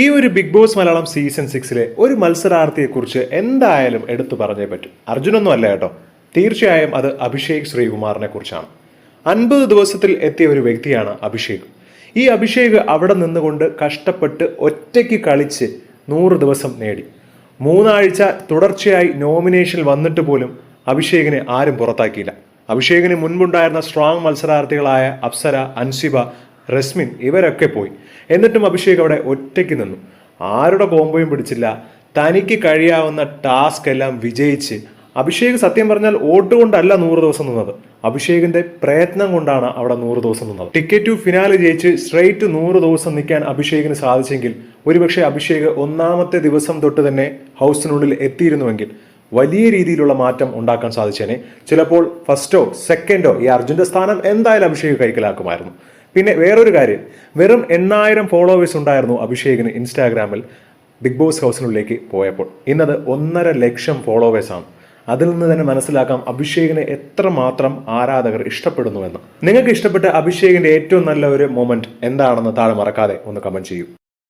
ഈ ഒരു big Boss Malayalam season സിക്സിലെ ഒരു മത്സരാർത്ഥിയെക്കുറിച്ച് എന്തായാലും എടുത്തു പറഞ്ഞേ പറ്റും. അർജുനൊന്നും അല്ല കേട്ടോ. തീർച്ചയായും അത് അഭിഷേക് ശ്രീകുമാറിനെ കുറിച്ചാണ്. അൻപത് ദിവസത്തിൽ എത്തിയ ഒരു വ്യക്തിയാണ് അഭിഷേക്. ഈ അഭിഷേക് അവിടെ നിന്നുകൊണ്ട് കഷ്ടപ്പെട്ട് ഒറ്റയ്ക്ക് കളിച്ച് നൂറ് ദിവസം നേടി. മൂന്നാഴ്ച തുടർച്ചയായി നോമിനേഷനിൽ വന്നിട്ട് പോലും അഭിഷേകിനെ ആരും പുറത്താക്കിയില്ല. അഭിഷേകിന് മുൻപുണ്ടായിരുന്ന സ്ട്രോങ് മത്സരാർത്ഥികളായ അപ്സര അൻസിബ റസ്മിൻ ഇവരൊക്കെ പോയി. എന്നിട്ടും അഭിഷേക് അവിടെ ഒറ്റയ്ക്ക് നിന്നു. ആരുടെ കോമ്പോയും പിടിച്ചില്ല. തനിക്ക് കഴിയാവുന്ന ടാസ്ക് എല്ലാം വിജയിച്ച്. അഭിഷേക് സത്യം പറഞ്ഞാൽ വോട്ട് കൊണ്ടല്ല നൂറ് ദിവസം നിന്നത്. അഭിഷേകിന്റെ പ്രയത്നം കൊണ്ടാണ് അവിടെ നൂറ് ദിവസം നിന്നത്. ടിക്കറ്റ് ടു ഫിനാലെ ജയിച്ച് സ്ട്രെയിറ്റ് നൂറ് ദിവസം നിൽക്കാൻ അഭിഷേകിന് സാധിച്ചെങ്കിൽ ഒരുപക്ഷെ അഭിഷേക് ഒന്നാമത്തെ ദിവസം തൊട്ട് തന്നെ ഹൗസിനുള്ളിൽ എത്തിയിരുന്നുവെങ്കിൽ വലിയ രീതിയിലുള്ള മാറ്റം ഉണ്ടാക്കാൻ സാധിച്ചേനെ. ചിലപ്പോൾ ഫസ്റ്റോ സെക്കൻഡോ ഈ അർജുന്റെ സ്ഥാനം എന്തായാലും അഭിഷേക് കൈക്കലാക്കുമായിരുന്നു. പിന്നെ വേറൊരു കാര്യം. വെറും എണ്ണായിരം ഫോളോവേഴ്സ് ഉണ്ടായിരുന്നു അഭിഷേകിന് ഇൻസ്റ്റാഗ്രാമിൽ ബിഗ് ബോസ് ഹൗസിനുള്ളിലേക്ക് പോയപ്പോൾ. ഇന്നത് ഒന്നര ലക്ഷം ഫോളോവേഴ്സാണ് അതിൽ നിന്ന് തന്നെ മനസ്സിലാക്കാം അഭിഷേകിനെ എത്രമാത്രം ആരാധകർ ഇഷ്ടപ്പെടുന്നുവെന്ന്. നിങ്ങൾക്ക് ഇഷ്ടപ്പെട്ട അഭിഷേകിന്റെ ഏറ്റവും നല്ല ഒരു മൊമെന്റ് എന്താണെന്ന് താഴെ മറക്കാതെ ഒന്ന് കമന്റ് ചെയ്യൂ.